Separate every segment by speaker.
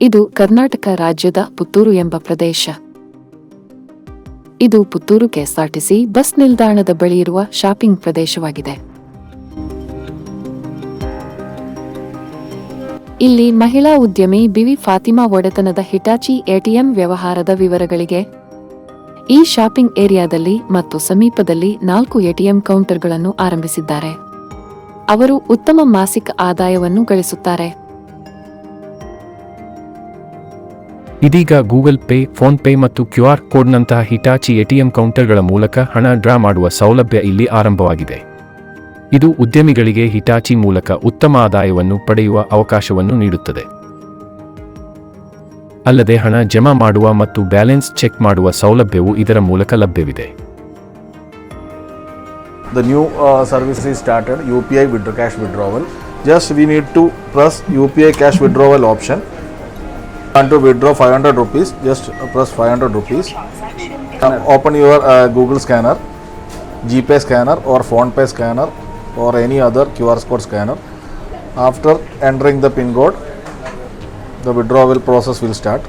Speaker 1: ಇದು ಕರ್ನಾಟಕ ರಾಜ್ಯದ ಪುತ್ತೂರು ಎಂಬ ಪ್ರದೇಶ. ಇದು ಪುತ್ತೂರು ಕೆಎಸ್ಆರ್ಟಿಸಿ ಬಸ್ ನಿಲ್ದಾಣದ ಬಳಿ ಇರುವ ಶಾಪಿಂಗ್ ಪ್ರದೇಶವಾಗಿದೆ. ಇಲ್ಲಿ ಮಹಿಳಾ ಉದ್ಯಮಿ ಬಿವಿ ಫಾತಿಮಾ ಒಡೆತನದ ಹಿಟಾಚಿ ಎಟಿಎಂ ವ್ಯವಹಾರದ ವಿವರಗಳಿಗೆ, ಈ ಶಾಪಿಂಗ್ ಏರಿಯಾದಲ್ಲಿ ಮತ್ತು ಸಮೀಪದಲ್ಲಿ ನಾಲ್ಕು ಎಟಿಎಂ ಕೌಂಟರ್ಗಳನ್ನು ಆರಂಭಿಸಿದ್ದಾರೆ. ಅವರು ಉತ್ತಮ ಮಾಸಿಕ ಆದಾಯವನ್ನು ಗಳಿಸುತ್ತಾರೆ.
Speaker 2: ಇದೀಗ ಗೂಗಲ್ ಪೇ ಫೋನ್ ಪೇ ಮತ್ತು ಕ್ಯೂಆರ್ ಕೋಡ್ನಂತಹ ಹಿಟಾಚಿ ಎಟಿಎಂ ಕೌಂಟರ್ಗಳ ಮೂಲಕ ಹಣ ಡ್ರಾ ಮಾಡುವ ಸೌಲಭ್ಯ ಇಲ್ಲಿ ಆರಂಭವಾಗಿದೆ ಇದು ಉದ್ಯಮಿಗಳಿಗೆ ಹಿಟಾಚಿ ಮೂಲಕ ಉತ್ತಮ ಆದಾಯವನ್ನು ಪಡೆಯುವ ಅವಕಾಶವನ್ನು ನೀಡುತ್ತದೆ ಅಲ್ಲದೆ ಹಣ ಜಮಾ ಮಾಡುವ ಮತ್ತು ಬ್ಯಾಲೆನ್ಸ್ ಚೆಕ್ ಮಾಡುವ ಸೌಲಭ್ಯವು ಇದರ ಮೂಲಕ ಲಭ್ಯವಿದೆ
Speaker 3: The new uh, service is started UPI withdraw cash withdrawal. Just we need to press UPI cash withdrawal option. Want to withdraw 500 rupees? Just press 500 rupees. Uh, open your uh, Google scanner, GPay scanner or PhonePe scanner or any other QR code scanner. After entering the PIN code, the withdrawal process will start.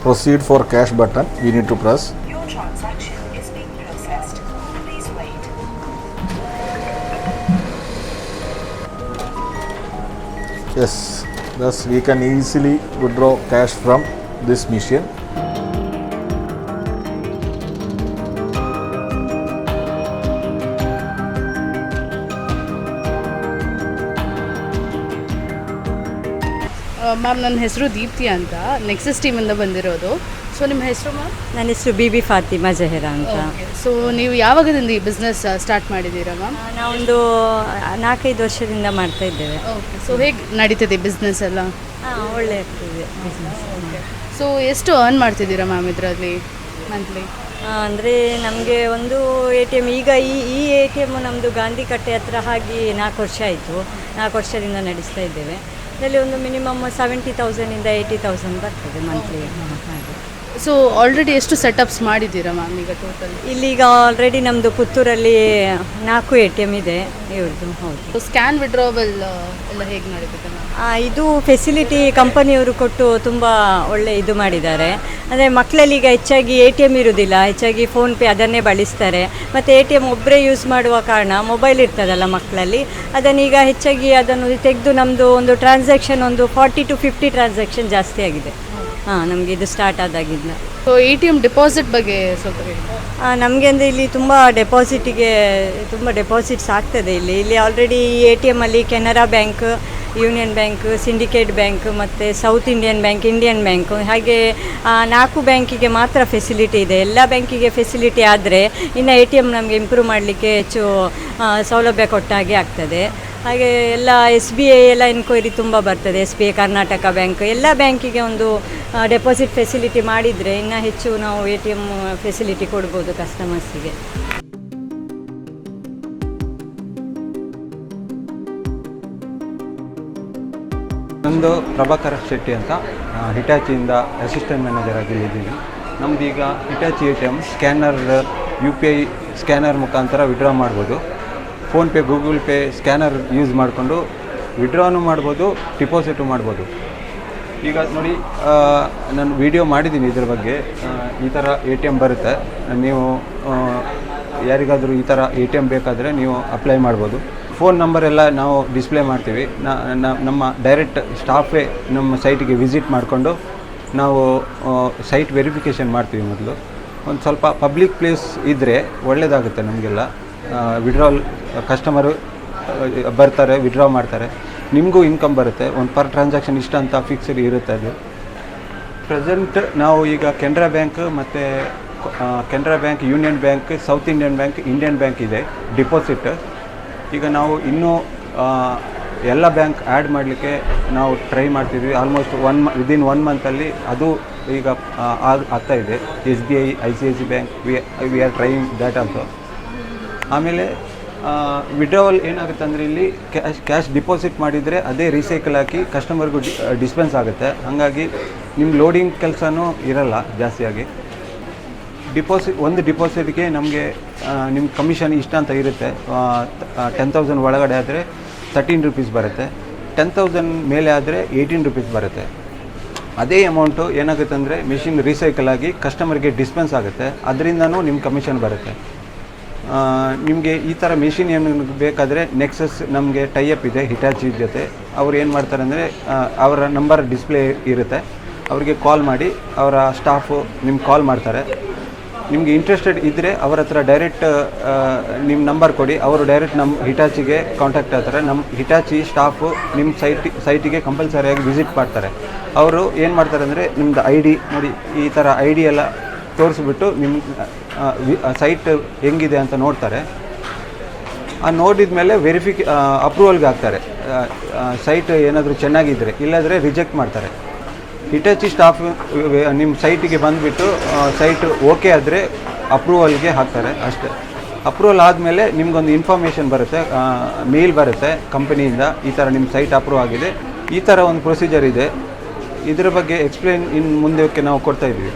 Speaker 3: Proceed for cash button. We need to press.
Speaker 4: Your transaction is being processed. Please wait.
Speaker 3: Yes, thus we can easily withdraw cash from this machine.
Speaker 5: Ma'am ನನ್ನ ಹೆಸರು ದೀಪ್ತಿ ಅಂತ nexus ಟೀಮಿಂದ ಬಂದಿರೋದು so ನಿಮ್ಮ ಹೆಸರು ma'am?
Speaker 6: ನನ್ನ ಹೆಸರು B B Fatima Zaheera ಅಂತ.
Speaker 5: So ನೀವು ಯಾವಾಗದಿಂದ ಈ ಬಿಸ್ನೆಸ್ ಸ್ಟಾರ್ಟ್ ಮಾಡಿದ್ದೀರಾ ಮ್ಯಾಮ್?
Speaker 6: ನಾವೊಂದು ನಾಲ್ಕೈದು ವರ್ಷದಿಂದ ಮಾಡ್ತಾ ಇದ್ದೇವೆ.
Speaker 5: ಓಕೆ ಸೊ ಹೇಗೆ ನಡೀತದೆ ಬಿಸ್ನೆಸ್ ಎಲ್ಲ?
Speaker 6: ಹಾಂ ಒಳ್ಳೆ ಇರ್ತದೆ ಬಿಸ್ನೆಸ್
Speaker 5: ಸೊ ಎಷ್ಟು ಅರ್ನ್ ಮಾಡ್ತಿದ್ದೀರಾ ಮ್ಯಾಮ್ ಇದರಲ್ಲಿ ಮಂತ್ಲಿ
Speaker 6: ಅಂದರೆ ನಮಗೆ ಒಂದು ಎ ಟಿ ಎಂ ಈಗ ಈ ಈ ಎ ಟಿ ಎಂ ನಮ್ಮದು ಗಾಂಧಿ ಕಟ್ಟೆ ಹತ್ರ ಹಾಗೆ ನಾಲ್ಕು ವರ್ಷ ಆಯಿತು. ನಾಲ್ಕು ವರ್ಷದಿಂದ ನಡೆಸ್ತಾ ಇದ್ದೇವೆ. ಇದರಲ್ಲಿ ಒಂದು ಮಿನಿಮಮ್ ಸೆವೆಂಟಿ ತೌಸಂಡಿಂದ ಏಯ್ಟಿ ತೌಸಂಡ್ ಬರ್ತದೆ ಮಂತ್ಲಿ ಹಾಗೆ.
Speaker 5: ಸೊ ಆಲ್ರೆಡಿ ಎಷ್ಟು ಸೆಟಪ್ಸ್ ಮಾಡಿದ್ದೀರಾ ಮ್ಯಾಮ್ ಈಗ ಟೋಟಲ್
Speaker 6: ಇಲ್ಲಿಗ ಆಲ್ರೆಡಿ ನಮ್ಮದು ಪುತ್ತೂರಲ್ಲಿ ನಾಲ್ಕು ಎ ಟಿ ಎಂ ಇದೆ ಇವ್ರದ್ದು ಹೌದು.
Speaker 5: ಸ್ಕ್ಯಾನ್ ವಿಡ್ರಾವಲ್ ಎಲ್ಲ ಹೇಗೆ ನಡೀತದೆ ಮ್ಯಾಮ್
Speaker 6: ಆ, ಇದು ಫೆಸಿಲಿಟಿ ಕಂಪನಿಯವರು ಕೊಟ್ಟು ತುಂಬ ಒಳ್ಳೆ ಇದು ಮಾಡಿದ್ದಾರೆ. ಅಂದರೆ ಮಕ್ಕಳಲ್ಲಿ ಈಗ ಹೆಚ್ಚಾಗಿ ಎ ಟಿ ಎಂ ಇರೋದಿಲ್ಲ ಹೆಚ್ಚಾಗಿ ಫೋನ್ಪೇ ಅದನ್ನೇ ಬಳಸ್ತಾರೆ. ಮತ್ತು ಎ ಟಿ ಎಂ ಒಬ್ಬರೇ ಯೂಸ್ ಮಾಡುವ ಕಾರಣ ಮೊಬೈಲ್ ಇರ್ತದಲ್ಲ ಮಕ್ಕಳಲ್ಲಿ ಅದನ್ನೀಗ ಹೆಚ್ಚಾಗಿ ಅದನ್ನು ತೆಗೆದು ನಮ್ಮದು ಒಂದು ಟ್ರಾನ್ಸಾಕ್ಷನ್ ಒಂದು ಫಾರ್ಟಿ ಟು ಫಿಫ್ಟಿ ಟ್ರಾನ್ಸಾಕ್ಷನ್ ಜಾಸ್ತಿ ಆಗಿದೆ. ಹಾಂ ನಮಗೆ ಇದು start ಆದಾಗಿಂದ.
Speaker 5: So A T M deposit ಬಗ್ಗೆ ಸ್ವಲ್ಪ ಹಾಂ
Speaker 6: ನಮಗೆ ಅಂದರೆ ಇಲ್ಲಿ ತುಂಬ ಡೆಪಾಸಿಟಿಗೆ ತುಂಬ ಡೆಪಾಸಿಟ್ಸ್ ಆಗ್ತದೆ ಇಲ್ಲಿ. ಇಲ್ಲಿ already A T ಎಮ್ಮಲ್ಲಿ Canara bank union bank syndicate bank ಮತ್ತು south Indian bank Indian bank ಹಾಗೆ ನಾಲ್ಕು ಬ್ಯಾಂಕಿಗೆ ಮಾತ್ರ ಫೆಸಿಲಿಟಿ ಇದೆ. ಎಲ್ಲ ಬ್ಯಾಂಕಿಗೆ ಫೆಸಿಲಿಟಿ ಆದರೆ ಇನ್ನು ಎ ಟಿ ಎಂ ನಮಗೆ ಇಂಪ್ರೂವ್ ಮಾಡಲಿಕ್ಕೆ ಹೆಚ್ಚು ಸೌಲಭ್ಯ ಕೊಟ್ಟ ಹಾಗೆ ಆಗ್ತದೆ. ಹಾಗೆ ಎಲ್ಲ ಎಸ್ ಬಿ ಐ ಎಲ್ಲ ಎನ್ಕ್ವೈರಿ ತುಂಬ ಬರ್ತದೆ. S B I Karnataka bank ಎಲ್ಲ ಬ್ಯಾಂಕಿಗೆ ಒಂದು ಡೆಪಾಸಿಟ್ ಫೆಸಿಲಿಟಿ ಮಾಡಿದರೆ ಇನ್ನೂ ಹೆಚ್ಚು ನಾವು ಎ ಟಿ ಎಂ ಫೆಸಿಲಿಟಿ ಕೊಡ್ಬೋದು ಕಸ್ಟಮರ್ಸಿಗೆ
Speaker 7: ನಂದು ಪ್ರಭಾಕರ ಶೆಟ್ಟಿ ಅಂತ ಹಿಟಾಚಿಯಿಂದ ಅಸಿಸ್ಟೆಂಟ್ ಮ್ಯಾನೇಜರ್ ಆಗಿ ಇದ್ದೀನಿ. ನಮ್ದು ಈಗ Hitachi A T M scanner U P I scanner ಮುಖಾಂತರ ವಿಡ್ರಾ ಮಾಡ್ಬೋದು. PhonePe Google pay scanner use ಮಾಡಿಕೊಂಡು ವಿಡ್ರಾನು ಮಾಡ್ಬೋದು ಡಿಪಾಸಿಟು ಮಾಡ್ಬೋದು. ಈಗ ನೋಡಿ ನಾನು ವಿಡಿಯೋ ಮಾಡಿದ್ದೀನಿ ಇದ್ರ ಬಗ್ಗೆ. ಈ ಥರ ಎ ಟಿ ಎಂ ಬರುತ್ತೆ. ನೀವು ಯಾರಿಗಾದರೂ ಈ ಥರ ಎ ಟಿ ಎಂ ಬೇಕಾದರೆ ನೀವು ಅಪ್ಲೈ ಮಾಡ್ಬೋದು. ಫೋನ್ ನಂಬರ್ ಎಲ್ಲ ನಾವು ಡಿಸ್ಪ್ಲೇ ಮಾಡ್ತೀವಿ. ನಮ್ಮ ಡೈರೆಕ್ಟ್ ಸ್ಟಾಫೇ ನಮ್ಮ ಸೈಟಿಗೆ ವಿಸಿಟ್ ಮಾಡಿಕೊಂಡು ನಾವು ಸೈಟ್ ವೆರಿಫಿಕೇಷನ್ ಮಾಡ್ತೀವಿ ಮೊದಲು. ಒಂದು ಸ್ವಲ್ಪ ಪಬ್ಲಿಕ್ ಪ್ಲೇಸ್ ಇದ್ದರೆ ಒಳ್ಳೆಯದಾಗುತ್ತೆ ನಮಗೆಲ್ಲ. ವಿಡ್ರಾಲ್ ಕಸ್ಟಮರು ಬರ್ತಾರೆ ವಿಡ್ರಾ ಮಾಡ್ತಾರೆ. ನಿಮಗೂ ಇನ್ಕಮ್ ಬರುತ್ತೆ. ಒಂದು ಪರ್ ಟ್ರಾನ್ಸಾಕ್ಷನ್ ಇಷ್ಟ ಅಂತ ಫಿಕ್ಸ್ಡ್ ಇರುತ್ತೆ ಅದು. ಪ್ರೆಸೆಂಟ್ ನಾವು ಈಗ ಕೆನರಾ ಬ್ಯಾಂಕ್ ಮತ್ತು Canara bank, union bank south Indian bank Indian bank ಇದೆ ಡಿಪಾಸಿಟ್ ಈಗ ನಾವು ಇನ್ನೂ ಎಲ್ಲ ಬ್ಯಾಂಕ್ ಆ್ಯಡ್ ಮಾಡಲಿಕ್ಕೆ ನಾವು ಟ್ರೈ ಮಾಡ್ತಿದ್ವಿ. ಆಲ್ಮೋಸ್ಟ್ ಒನ್ ವಿದಿನ್ ಒನ್ ಮಂತಲ್ಲಿ ಅದು ಈಗ ಆಗ್ತಾ ಇದೆ. S B I I C I C bank we we are trying that also ಆಮೇಲೆ ವಿಡ್ರಾವಲ್ ಏನಾಗುತ್ತೆ ಅಂದರೆ ಇಲ್ಲಿ ಕ್ಯಾಶ್ ಕ್ಯಾಶ್ ಡಿಪಾಸಿಟ್ ಮಾಡಿದರೆ ಅದೇ ರೀಸೈಕಲ್ ಹಾಕಿ ಕಸ್ಟಮರ್ಗೂ ಡಿ ಡಿಸ್ಪೆನ್ಸ್ ಆಗುತ್ತೆ. ಹಾಗಾಗಿ ನಿಮ್ಮ ಲೋಡಿಂಗ್ ಕೆಲಸನೂ ಇರಲ್ಲ ಜಾಸ್ತಿಯಾಗಿ. ಡಿಪಾಸಿಟ್ ಒಂದು ಡಿಪಾಸಿಟ್ಗೆ ನಮಗೆ ನಿಮ್ಮ ಕಮಿಷನ್ ಇಷ್ಟ ಅಂತ ಇರುತ್ತೆ. ಟೆನ್ ತೌಸಂಡ್ ಒಳಗಡೆ ಆದರೆ ತರ್ಟೀನ್ ರುಪೀಸ್ ಬರುತ್ತೆ. ಟೆನ್ ತೌಸಂಡ್ ಮೇಲೆ ಆದರೆ ಏಯ್ಟೀನ್ ರುಪೀಸ್ ಬರುತ್ತೆ. ಅದೇ ಅಮೌಂಟು ಏನಾಗುತ್ತೆ ಅಂದರೆ ಮಿಷಿನ್ ರೀಸೈಕಲ್ ಆಗಿ ಕಸ್ಟಮರ್ಗೆ ಡಿಸ್ಪೆನ್ಸ್ ಆಗುತ್ತೆ. ಅದರಿಂದನೂ ನಿಮ್ಮ ಕಮಿಷನ್ ಬರುತ್ತೆ. ನಿಮಗೆ ಈ ಥರ ಮೆಷಿನ್ ಏನು ಬೇಕಾದರೆ ನೆಕ್ಸಸ್ ನಮಗೆ ಟೈಅಪ್ ಇದೆ ಹಿಟಾಚಿ ಜೊತೆ. ಅವ್ರು ಏನು ಮಾಡ್ತಾರೆ ಅಂದರೆ ಅವರ ನಂಬರ್ ಡಿಸ್ಪ್ಲೇ ಇರುತ್ತೆ. ಅವರಿಗೆ ಕಾಲ್ ಮಾಡಿ, ಅವರ ಸ್ಟಾಫು ನಿಮ್ಗೆ ಕಾಲ್ ಮಾಡ್ತಾರೆ. ನಿಮಗೆ ಇಂಟ್ರೆಸ್ಟೆಡ್ ಇದ್ದರೆ ಅವ್ರ ಹತ್ರ ಡೈರೆಕ್ಟ್ ನಿಮ್ಮ ನಂಬರ್ ಕೊಡಿ. ಅವರು ಡೈರೆಕ್ಟ್ ನಮ್ಮ ಹಿಟಾಚಿಗೆ ಕಾಂಟ್ಯಾಕ್ಟ್ ಆಗ್ತಾರೆ. ನಮ್ಮ ಹಿಟಾಚಿ ಸ್ಟಾಫು ನಿಮ್ಮ ಸೈಟ್ ಸೈಟಿಗೆ ಕಂಪಲ್ಸರಿಯಾಗಿ ವಿಸಿಟ್ ಮಾಡ್ತಾರೆ. ಅವರು ಏನು ಮಾಡ್ತಾರೆ ಅಂದರೆ ನಿಮ್ಮದು ಐ ಡಿ ನೋಡಿ, ಈ ಥರ ಐ ಡಿ ಎಲ್ಲ ತೋರಿಸ್ಬಿಟ್ಟು ನಿಮ್ಮ ಸೈಟ್ ಹೆಂಗಿದೆ ಅಂತ ನೋಡ್ತಾರೆ. ಆ ನೋಡಿದ ಮೇಲೆ ವೆರಿಫಿಕ್ ಅಪ್ರೂವಲ್ಗೆ ಹಾಕ್ತಾರೆ. ಸೈಟ್ ಏನಾದರೂ ಚೆನ್ನಾಗಿದ್ದರೆ ಇಲ್ಲಾದರೆ ರಿಜೆಕ್ಟ್ ಮಾಡ್ತಾರೆ. ಹಿಟಾಚಿ ಸ್ಟಾಫ್ ನಿಮ್ಮ ಸೈಟಿಗೆ ಬಂದುಬಿಟ್ಟು ಸೈಟ್ ಓಕೆ ಆದರೆ ಅಪ್ರೂವಲ್ಗೆ ಹಾಕ್ತಾರೆ ಅಷ್ಟೇ. ಅಪ್ರೂವಲ್ ಆದಮೇಲೆ ನಿಮಗೊಂದು ಇನ್ಫಾರ್ಮೇಷನ್ ಬರುತ್ತೆ ಮೇಲ್ ಬರುತ್ತೆ ಕಂಪನಿಯಿಂದ ಈ ಥರ ನಿಮ್ಮ ಸೈಟ್ ಅಪ್ರೂವ್ ಆಗಿದೆ. ಈ ಥರ ಒಂದು ಪ್ರೊಸೀಜರ್ ಇದೆ. ಇದರ ಬಗ್ಗೆ ಎಕ್ಸ್ಪ್ಲೇನ್ ಇನ್ನು ಮುಂದಕ್ಕೆ ನಾವು ಕೊಡ್ತಾ ಇದ್ದೀವಿ.